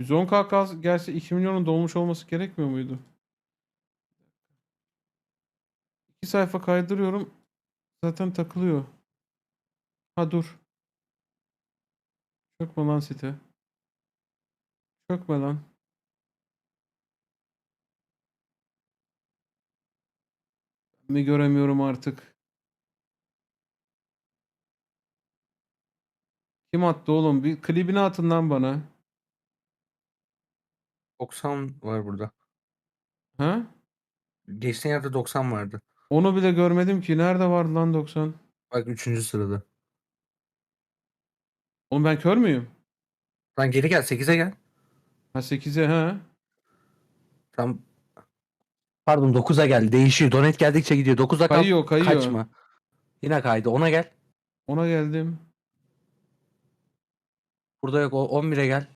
110k kaz- gelse 2 milyonun dolmuş olması gerekmiyor muydu? İki sayfa kaydırıyorum. Zaten takılıyor. Ha dur. Çökme lan site. Çökme lan. Mi göremiyorum artık? Kim attı oğlum? Bir klibini atın lan bana. 90 var burada. Ha? Geçtiğin yerde 90 vardı. Onu bile görmedim ki. Nerede vardı lan 90? Bak 3. sırada. Oğlum ben kör müyüm? Lan geri gel 8'e gel. Ha 8'e ha. Tam Pardon 9'a gel. Değişiyor. Donet geldikçe gidiyor. 9'a kal. Kayıyor kayıyor. Kaçma. Yine kaydı. 10'a gel. Ona geldim. Burada yok. O 11'e gel.